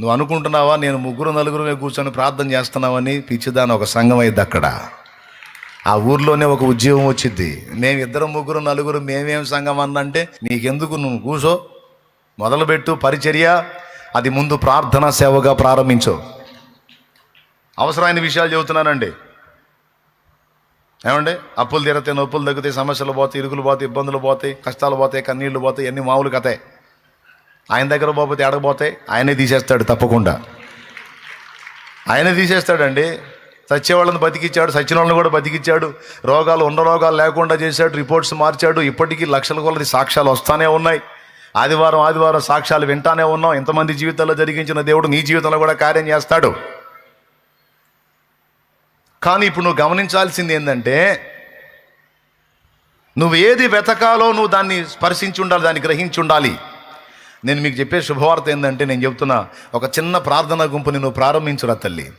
నువ్వు అనుకుంటున్నావా నేను ముగ్గురు నలుగురు కూర్చొని ప్రార్థన చేస్తున్నావని పిచ్చిదాని ఒక సంఘం అయింది అక్కడ. ఆ ఊర్లోనే ఒక ఉద్యోగం వచ్చింది. మేము ఇద్దరు ముగ్గురు నలుగురు మేమేం సంఘం అన్నంటే నీకెందుకు నువ్వు కూసో? మొదలుపెట్టు పరిచర్య అది ముందు ప్రార్థనా సేవగా ప్రారంభించు. అవసరమైన విషయాలు చెబుతున్నానండి. ఏమండి? అప్పులు తీరతే నొప్పులు తగ్గుతాయి సమస్యలు పోతాయి ఇరుకులు పోతాయి ఇబ్బందులు పోతాయి కష్టాలు పోతాయి కన్నీళ్ళు పోతాయి అన్ని మామూలు కథే. ఆయన దగ్గర పోతే ఎడకపోతే ఆయనే తీసేస్తాడు తప్పకుండా. ఆయనే తీసేస్తాడండి. సచ్చేవాళ్ళని బతికిచ్చాడు సచ్చిన వాళ్ళని కూడా బతికిచ్చాడు. రోగాలు ఉన్న రోగాలు లేకుండా చేశాడు రిపోర్ట్స్ మార్చాడు. ఇప్పటికీ లక్షల కొలది సాక్ష్యాలు వస్తానే ఉన్నాయి. ఆదివారం ఆదివారం సాక్ష్యాలు వింటానే ఉన్నాం. ఎంతమంది జీవితాల్లో జరిగించిన దేవుడు నీ జీవితంలో కూడా కార్యం చేస్తాడు. కానీ ఇప్పుడు నువ్వు గమనించాల్సింది ఏంటంటే నువ్వు ఏది వెతకాలో నువ్వు దాన్ని స్పర్శించి ఉండాలి దాన్ని గ్రహించి ఉండాలి. నేను మీకు చెప్పే శుభవార్త ఏంటంటే నేను చెప్తున్నా ఒక చిన్న ప్రార్థనా గుంపుని నువ్వు ప్రారంభించురా తల్లి.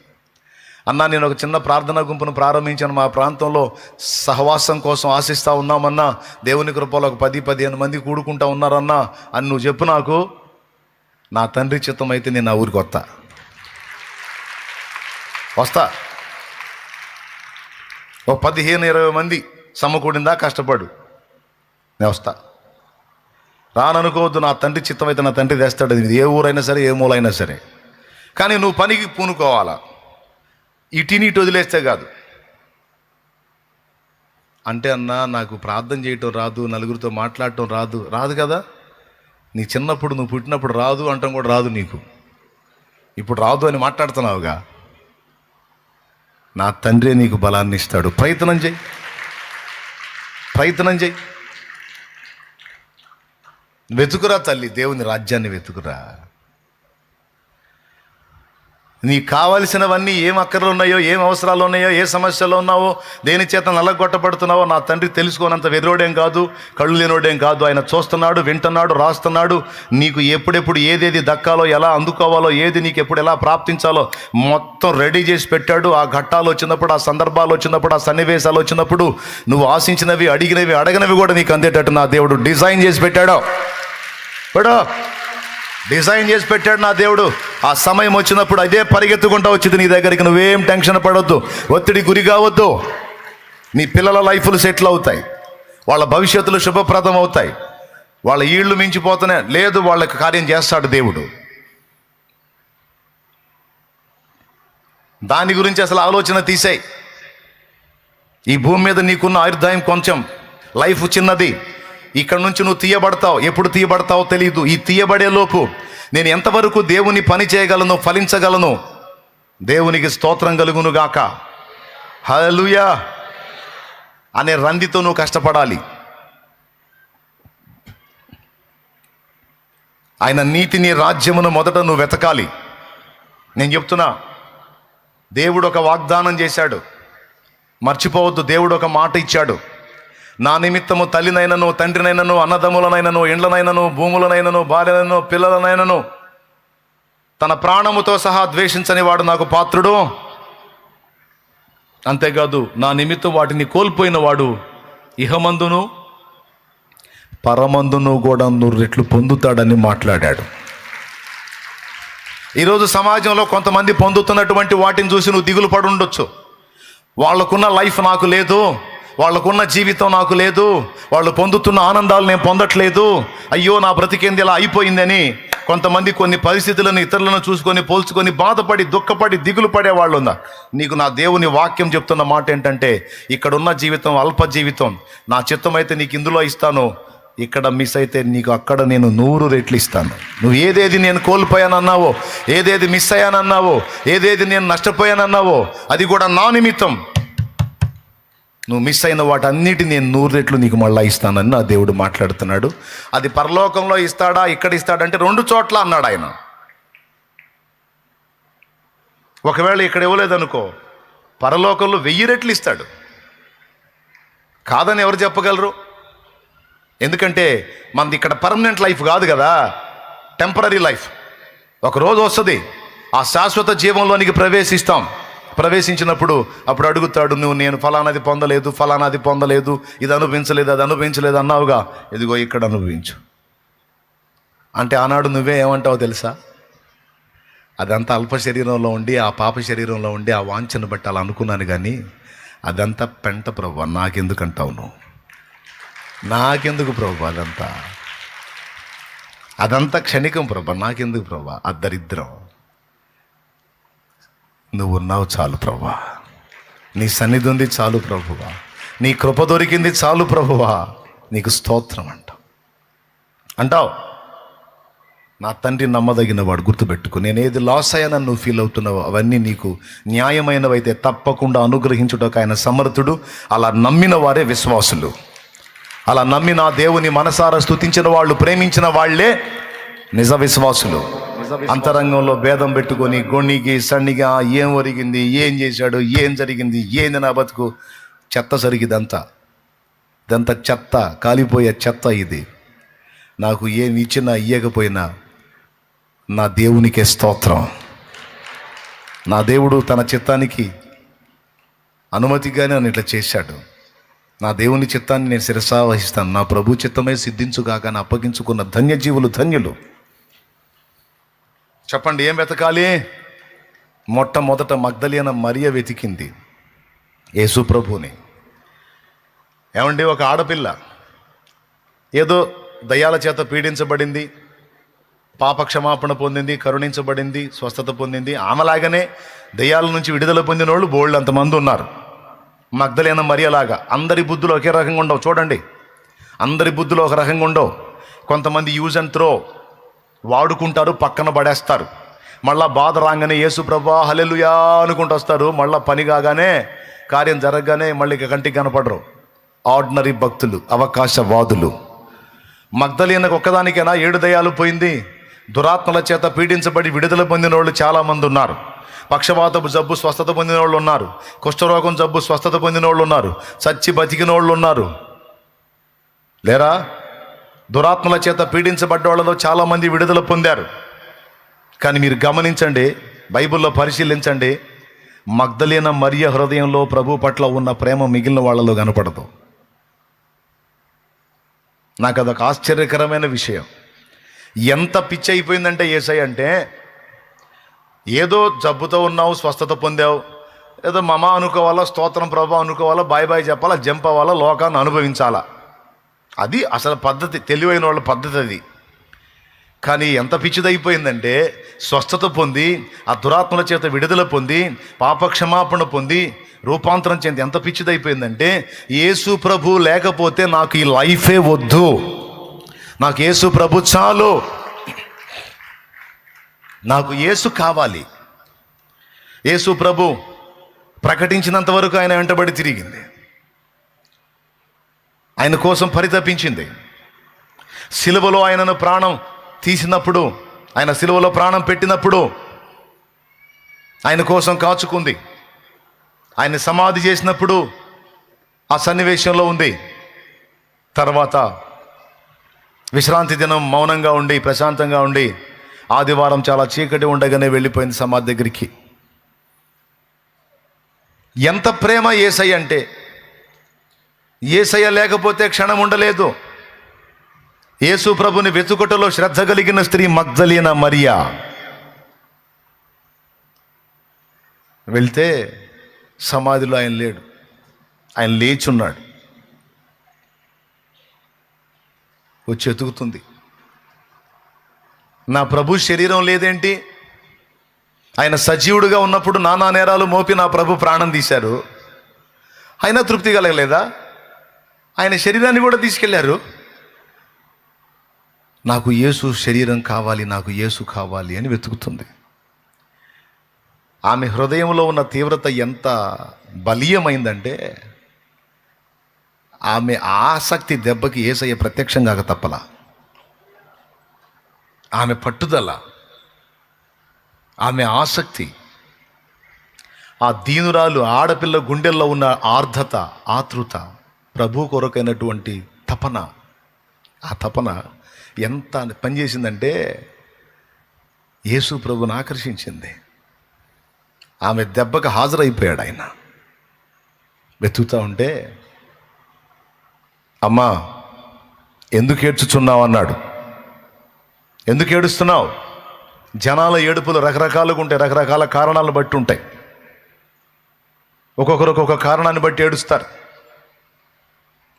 అన్నా నేను ఒక చిన్న ప్రార్థనా గుంపును ప్రారంభించాను. మా ప్రాంతంలో సహవాసం కోసం ఆశిస్తూ ఉన్నామన్నా దేవుని కృపలో ఒక పది పదిహేను మంది కూడుకుంటా ఉన్నారన్నా అని నువ్వు చెప్పు నాకు. నా తండ్రి చిత్తం అయితే నేను నా ఊరికి వస్తా. వస్తా. ఓ పదిహేను ఇరవై మంది సమకూడిందా కష్టపడు. నేను వస్తా. రాననుకోవద్దు నా తండ్రి చిత్తం అయితే నా తండ్రి తెస్తాడు ఇది ఏ ఊరైనా సరే ఏ మూలైనా సరే. కానీ నువ్వు పనికి పూనుకోవాలా? ఇటీని ఇటు వదిలేస్తే కాదు. అంటే అన్నా నాకు ప్రార్థన చేయటం రాదు నలుగురితో మాట్లాడటం రాదు. రాదు కదా? నీ చిన్నప్పుడు నువ్వు పుట్టినప్పుడు రాదు అంటాం కూడా రాదు నీకు. ఇప్పుడు రాదు అని మాట్లాడుతున్నావుగా. నా తండ్రి నీకు బలాన్ని ఇస్తాడు ప్రయత్నం చేయి. ప్రయత్నం చేయి. వెతుకురా తల్లి దేవుని రాజ్యాన్ని వెతుకురా. నీకు కావలసినవన్నీ ఏం అక్కర్లు ఉన్నాయో ఏం అవసరాలు ఉన్నాయో ఏ సమస్యలు ఉన్నావో దేని చేత నల్లగొట్టబడుతున్నావో నా తండ్రి తెలుసుకోనంత వెదరోడేం కాదు కళ్ళు లేనోడేం కాదు. ఆయన చూస్తున్నాడు వింటున్నాడు రాస్తున్నాడు. నీకు ఎప్పుడెప్పుడు ఏదేది దక్కాలో ఎలా అందుకోవాలో ఏది నీకు ఎప్పుడు ఎలా ప్రాప్తించాలో మొత్తం రెడీ చేసి పెట్టాడు. ఆ ఘట్టాలు వచ్చినప్పుడు ఆ సందర్భాలు వచ్చినప్పుడు ఆ సన్నివేశాలు వచ్చినప్పుడు నువ్వు ఆశించినవి అడిగినవి అడగనవి కూడా నీకు అందేటట్టు నా దేవుడు డిజైన్ చేసి పెట్టాడు. పడో. డిజైన్ చేసి పెట్టాడు నా దేవుడు. ఆ సమయం వచ్చినప్పుడు అదే పరిగెత్తుకుంటా వచ్చింది నీ దగ్గరికి. నువ్వేం టెన్షన్ పడవద్దు ఒత్తిడి గురి కావద్దు. నీ పిల్లల లైఫ్లు సెటిల్ అవుతాయి. వాళ్ళ భవిష్యత్తులు శుభప్రదం అవుతాయి. వాళ్ళ ఈళ్ళు మించిపోతూనే లేదు వాళ్ళకి కార్యం చేస్తాడు దేవుడు. దాని గురించి అసలు ఆలోచన తీసేయి. ఈ భూమి మీద నీకున్న ఆయుర్దాయం కొంచెం. లైఫ్ చిన్నది. ఇక్కడ నుంచి నువ్వు తీయబడతావు. ఎప్పుడు తీయబడతావో తెలియదు ఈ తీయబడే లోపు నేను ఎంతవరకు దేవుని పని చేయగలను ఫలించగలను? దేవునికి స్తోత్రం కలుగును గాక. హలుయా అనే రందితో నువ్వు కష్టపడాలి. ఆయన నీతిని రాజ్యమును మొదట నువ్వు వెతకాలి. నేను చెప్తున్నా దేవుడు ఒక వాగ్దానం చేశాడు. మర్చిపోవద్దు దేవుడు ఒక మాట ఇచ్చాడు. నా నిమిత్తము తల్లినైనను తండ్రినైనను అన్నదమ్ములనైనను ఇండ్లనైనను భూములనైనను భార్యనైనను పిల్లలనైనను తన ప్రాణముతో సహా ద్వేషించని వాడు నాకు పాత్రుడు. అంతేకాదు నా నిమిత్తం వాటిని కోల్పోయిన వాడు ఇహమందును పరమందును కూడా నూరు రెట్లు పొందుతాడని మాట్లాడాడు. ఈరోజు సమాజంలో కొంతమంది పొందుతున్నటువంటి వాటిని చూసి నువ్వు దిగులు పడి ఉండొచ్చు వాళ్ళకున్న లైఫ్ నాకు లేదు. వాళ్ళకున్న జీవితం నాకు లేదు. వాళ్ళు పొందుతున్న ఆనందాలు నేను పొందట్లేదు. అయ్యో నా బ్రతికేంది ఇలా అయిపోయిందని కొంతమంది కొన్ని పరిస్థితులను ఇతరులను చూసుకొని పోల్చుకొని బాధపడి దుఃఖపడి దిగులు పడే వాళ్ళు ఉందా నీకు నా దేవుని వాక్యం చెప్తున్న మాట ఏంటంటే ఇక్కడ ఉన్న జీవితం అల్ప జీవితం. నా చిత్తం అయితే నీకు ఇందులో ఇస్తాను. ఇక్కడ మిస్ అయితే నీకు అక్కడ నేను నూరు రెట్లు ఇస్తాను. నువ్వు ఏదేది నేను కోల్పోయానన్నావో ఏదేది మిస్ అయ్యానన్నావో ఏదేది నేను నష్టపోయానన్నావో అది కూడా నా నిమిత్తం. నువ్వు మిస్ అయిన వాటన్నిటిని నేను నూరు రెట్లు నీకు మళ్ళీ ఇస్తానని నా దేవుడు మాట్లాడుతున్నాడు. అది పరలోకంలో ఇస్తాడా ఇక్కడ ఇస్తాడంటే రెండు చోట్ల అన్నాడు ఆయన. ఒకవేళ ఇక్కడ ఇవ్వలేదనుకో పరలోకంలో వెయ్యి రెట్లు ఇస్తాడు. కాదని ఎవరు చెప్పగలరు? ఎందుకంటే మనది ఇక్కడ పర్మనెంట్ లైఫ్ కాదు కదా టెంపరీ లైఫ్ ఒక రోజు వస్తుంది ఆ శాశ్వత జీవంలోనికి ప్రవేశిస్తాం. ప్రవేశించినప్పుడు అప్పుడు అడుగుతాడు నువ్వు నేను ఫలానాది పొందలేదు ఫలానాది పొందలేదు ఇది అనుభవించలేదు అది అనుభవించలేదు అన్నావుగా. ఇదిగో ఇక్కడ అనుభవించు. అంటే ఆనాడు నువ్వే ఏమంటావో తెలుసా? అదంతా అల్ప శరీరంలో ఉండి ఆ పాప శరీరంలో ఉండి ఆ వాంఛను బట్టి అలా అనుకున్నాను కానీ అదంతా పెంట ప్రభు నాకెందుకు అంటావు నువ్వు? నాకెందుకు ప్రభు అదంతా? అదంతా క్షణికం ప్రభా నాకెందుకు ప్రభా? ఆ దరిద్రం. నువ్వు ఉన్నావు చాలు ప్రభువా. నీ సన్నిధి ఉంది చాలు ప్రభువా. నీ కృప దొరికింది చాలు ప్రభువా. నీకు స్తోత్రం అంటావు. అంటావు నా తండ్రి నమ్మదగిన వాడు గుర్తుపెట్టుకో. నేను ఏది లాస్ అయ్యానని నువ్వు ఫీల్ అవుతున్నావు అవన్నీ నీకు న్యాయమైనవైతే తప్పకుండా అనుగ్రహించుటకు ఆయన సమర్థుడు. అలా నమ్మిన వారే విశ్వాసులు. అలా నమ్మిన దేవుని మనసారా స్తుతించిన వాళ్ళు ప్రేమించిన వాళ్ళే నిజ విశ్వాసులు. అంతరంగంలో భేదం పెట్టుకొని గొణిగి సన్నిగా ఏం ఒరిగింది ఏం చేశాడు ఏం జరిగింది ఏంది నా బతుకు? చెత్త సరిగిదంతా. ఇదంతా చెత్త కాలిపోయే చెత్త ఇది. నాకు ఏమి ఇచ్చినా ఇయ్యకపోయినా నా దేవునికే స్తోత్రం. నా దేవుడు తన చిత్తానికి అనుమతిగానే నన్ను ఇట్లా చేశాడు. నా దేవుని చిత్తాన్ని నేను శిరసావహిస్తాను నా ప్రభు చిత్తమే సిద్ధించుగాక నా అప్పగించుకున్న ధన్యజీవులు ధన్యులు. చెప్పండి ఏం వెతకాలి? మొట్టమొదట మగ్ధలియన మరియ వెతికింది యేసు ప్రభుని ఏమండి ఒక ఆడపిల్ల ఏదో దయ్యాల చేత పీడించబడింది పాప క్షమాపణ పొందింది కరుణించబడింది స్వస్థత పొందింది. ఆమెలాగానే దయ్యాల నుంచి విడుదల పొందిన వాళ్ళు బోళ్ళు అంతమంది ఉన్నారు. మగ్ధలైన మరియలాగా అందరి బుద్ధులు ఒకే రకంగా ఉండవు. చూడండి అందరి బుద్ధులు ఒక రకంగా ఉండవు. కొంతమంది యూజ్ అండ్ త్రో వాడుకుంటారు పక్కన పడేస్తారు. మళ్ళా బాధ రాగానే యేసు ప్రభా హలెలుయా అనుకుంటూ వస్తారు. మళ్ళా పని కాగానే కార్యం జరగగానే మళ్ళీ ఇక కంటికి కనపడరు. ఆర్డినరీ భక్తులు అవకాశవాదులు. మగ్ధలీనకు ఒక్కదానికైనా? ఏడు దయాలు పోయింది. దురాత్మల చేత పీడించబడి విడుదల పొందిన వాళ్ళు చాలామంది ఉన్నారు. పక్షవాతపు జబ్బు స్వస్థత పొందిన వాళ్ళు ఉన్నారు. కుష్ఠరోగం జబ్బు స్వస్థత పొందిన వాళ్ళు ఉన్నారు. చచ్చి బతికిన వాళ్ళు ఉన్నారు. లేరా? దురాత్మల చేత పీడించబడ్డ వాళ్ళలో చాలామంది విడుదల పొందారు. కానీ మీరు గమనించండి బైబిల్లో పరిశీలించండి మగ్ధలీన మరియ హృదయంలో ప్రభు పట్ల ఉన్న ప్రేమ మిగిలిన వాళ్ళలో కనపడదు. నాకు అదొక ఆశ్చర్యకరమైన విషయం. ఎంత పిచ్చి అయిపోయిందంటే ఏసై అంటే ఏదో జబ్బుతో ఉన్నావు స్వస్థత పొందావు ఏదో మమ అనుకోవాలా స్తోత్రం ప్రభా అనుకోవాలా బాయ్ బాయ్ చెప్పాలా జంప్ అవ్వాలా లోకాన్ని అనుభవించాలా. అది అసలు పద్ధతి తెలివైన వాళ్ళ పద్ధతి అది. కానీ ఎంత పిచ్చిదైపోయిందంటే స్వస్థత పొంది ఆ దురాత్మల చేత విడుదల పొంది పాపక్షమాపణ పొంది రూపాంతరం చెంది ఎంత పిచ్చిదైపోయిందంటే యేసు ప్రభు లేకపోతే నాకు ఈ లైఫే వద్దు. నాకు యేసు ప్రభు చాలు. నాకు యేసు కావాలి. యేసు ప్రభు ప్రకటించినంత వరకు ఆయన వెంటబడి తిరిగింది. ఆయన కోసం పరితపించింది. సిలువలో ఆయనను ప్రాణం తీసినప్పుడు ఆయన సిలువలో ప్రాణం పెట్టినప్పుడు ఆయన కోసం కాచుకుంది. ఆయన సమాధి చేసినప్పుడు ఆ సన్నివేశంలో ఉంది. తర్వాత విశ్రాంతి దినం మౌనంగా ఉండి ప్రశాంతంగా ఉండి ఆదివారం చాలా చీకటి ఉండగానే వెళ్ళిపోయింది సమాధి దగ్గరికి. ఎంత ప్రేమ ఏసై అంటే ఏసయ్య లేకపోతే క్షణం ఉండలేదు. యేసు ప్రభుని వెతుకుటలో శ్రద్ధ కలిగిన స్త్రీ మగ్ధలీన మరియా. వెళ్తే సమాధిలో ఆయన లేడు. ఆయన లేచున్నాడు. వచ్చి ఎతుకుతుంది నా ప్రభు శరీరం లేదేంటి? ఆయన సజీవుడుగా ఉన్నప్పుడు నానా నేరాలు మోపి నా ప్రభు ప్రాణం తీశారు. అయినా తృప్తి కలగలేదా? ఆయన శరీరాన్ని కూడా తీసుకెళ్ళారు. నాకు యేసు శరీరం కావాలి నాకు యేసు కావాలి అని వెతుకుతుంది. ఆమె హృదయంలో ఉన్న తీవ్రత ఎంత బలీయమైందంటే ఆమె ఆసక్తి దెబ్బకి ఏసయ్య కాక తప్పలా. ఆమె పట్టుదల ఆమె ఆసక్తి ఆ దీనురాలు ఆడపిల్ల గుండెల్లో ఉన్న ఆర్ధత ఆతృత ప్రభు కొరకైనటువంటి తపన. ఆ తపన ఎంత పనిచేసిందంటే యేసు ప్రభుని ఆకర్షించింది. ఆమె దెబ్బకు హాజరైపోయాడు ఆయన. వెతుకుతూ ఉంటే అమ్మా ఎందుకు ఏడ్చుచున్నావు? అన్నాడు. ఎందుకు ఏడుస్తున్నావు? జనాల ఏడుపులు రకరకాలుగా ఉంటాయి రకరకాల కారణాలను బట్టి ఉంటాయి. ఒక్కొక్కరు ఒక్కొక్క కారణాన్ని బట్టి ఏడుస్తారు.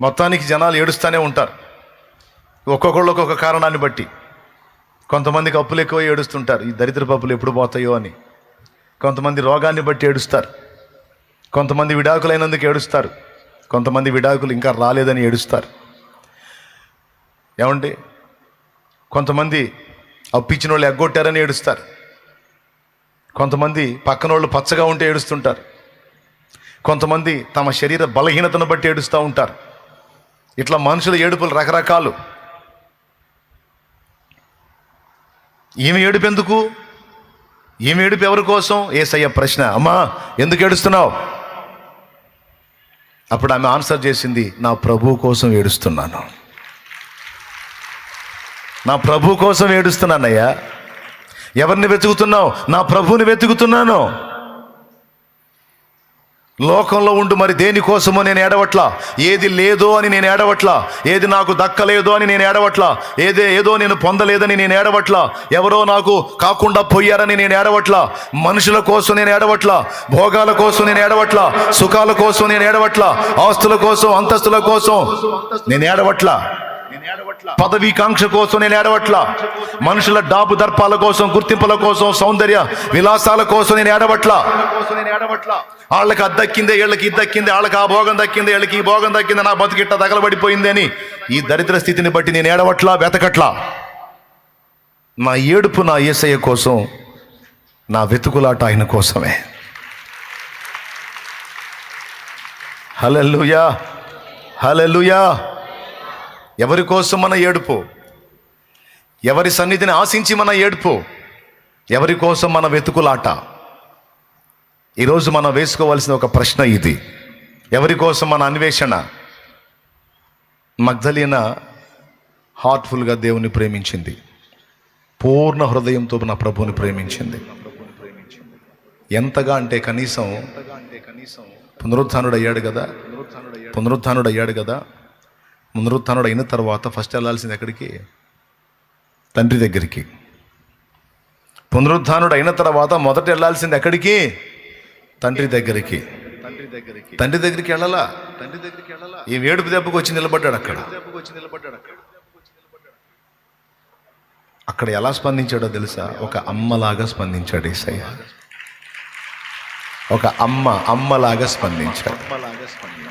మొత్తానికి జనాలు ఏడుస్తూనే ఉంటారు. ఒక్కొక్కళ్ళు ఒక్కొక్క కారణాన్ని బట్టి. కొంతమందికి అప్పులు ఎక్కువ ఏడుస్తుంటారు. ఈ దరిద్ర పప్పులు ఎప్పుడు పోతాయో అని. కొంతమంది రోగాన్ని బట్టి ఏడుస్తారు. కొంతమంది విడాకులైనందుకు ఏడుస్తారు. కొంతమంది విడాకులు ఇంకా రాలేదని ఏడుస్తారు. ఏమండి? కొంతమంది అప్పిచ్చిన వాళ్ళు ఎగ్గొట్టారని ఏడుస్తారు. కొంతమంది పక్కన వాళ్ళు పచ్చగా ఉంటే ఏడుస్తుంటారు. కొంతమంది తమ శరీర బలహీనతను బట్టి ఏడుస్తూ ఉంటారు. ఇట్లా మనుషుల ఏడుపులు రకరకాలు. ఈమె ఏడుపు ఎందుకు? ఈమె ఏడుపు ఎవరి కోసం? ఏసయ్య ప్రశ్న. అమ్మా ఎందుకు ఏడుస్తున్నావు? అప్పుడు ఆమె ఆన్సర్ చేసింది నా ప్రభు కోసం ఏడుస్తున్నాను. నా ప్రభు కోసం ఏడుస్తున్నానయ్యా. ఎవరిని వెతుకుతున్నావు? నా ప్రభువుని వెతుకుతున్నాను. లోకంలో ఉండు మరి దేనికోసమో నేను ఏడవట్లా? ఏది లేదో అని నేను ఏడవట్లా? ఏది నాకు దక్కలేదో అని నేను ఏడవట్లా? ఏదే ఏదో నేను పొందలేదని నేను ఏడవట్లా? ఎవరో నాకు కాకుండా పోయారని నేను ఏడవట్లా? మనుషుల కోసం నేను ఏడవట్లా? భోగాల కోసం నేను ఏడవట్లా? సుఖాల కోసం నేను ఏడవట్లా? ఆస్తుల కోసం అంతస్తుల కోసం నేను ఏడవట్లా? పదవీ కాంక్ష కోసం నేను ఏడవట్లా మనుషుల డాబు దర్పాల కోసం గుర్తింపుల కోసం సౌందర్య విలాసాల కోసం నేను ఏడవట్లా వాళ్ళకి అది దక్కిందే వీళ్ళకి ఇది దక్కింది వాళ్ళకి ఆ భోగం దక్కింది వీళ్ళకి ఈ భోగం దక్కింది నా బతికిట్ట తగలబడిపోయింది అని ఈ దరిద్ర స్థితిని బట్టి నేను ఏడవట్లా వెతకట్లా. నా ఏడుపు నా ఏసయ్య కోసం నా వెతుకులాట ఆయన కోసమే. Hallelujah hallelujah. ఎవరి కోసం మన ఏడుపు? ఎవరి సన్నిధిని ఆశించి మన ఏడుపు? ఎవరి కోసం మన వెతుకులాట? ఈరోజు మనం వేసుకోవాల్సిన ఒక ప్రశ్న ఇది. ఎవరి కోసం మన అన్వేషణ? మగ్ధలీన హార్ట్ఫుల్గా దేవుని ప్రేమించింది. పూర్ణ హృదయంతో నా ప్రభువుని ప్రేమించింది. ఎంతగా అంటే కనీసం పునరుత్థానుడు అయ్యాడు కదా? పునరుత్థానుడు అయ్యాడు కదా? పునరుత్నుడు అయిన తర్వాత ఫస్ట్ వెళ్ళాల్సింది ఎక్కడికి? తండ్రి దగ్గరికి. పునరుత్థానుడు అయిన తర్వాత మొదట వెళ్ళాల్సింది ఎక్కడికి? తండ్రి దగ్గరికి. తండ్రి దగ్గరికి తండ్రి దగ్గరికి వెళ్ళాలా? తండ్రి దగ్గరికి వెళ్ళాలా ఈ వేడుపు దెబ్బకు వచ్చి నిలబడ్డాడు అక్కడ. వచ్చి నిలబడ్డాడు అక్కడ అక్కడ ఎలా స్పందించాడో తెలుసా? ఒక అమ్మలాగా స్పందించాడు ఈసయ్య ఒక అమ్మ అమ్మలాగా స్పందించాడు అమ్మలాగా స్పందించాడు.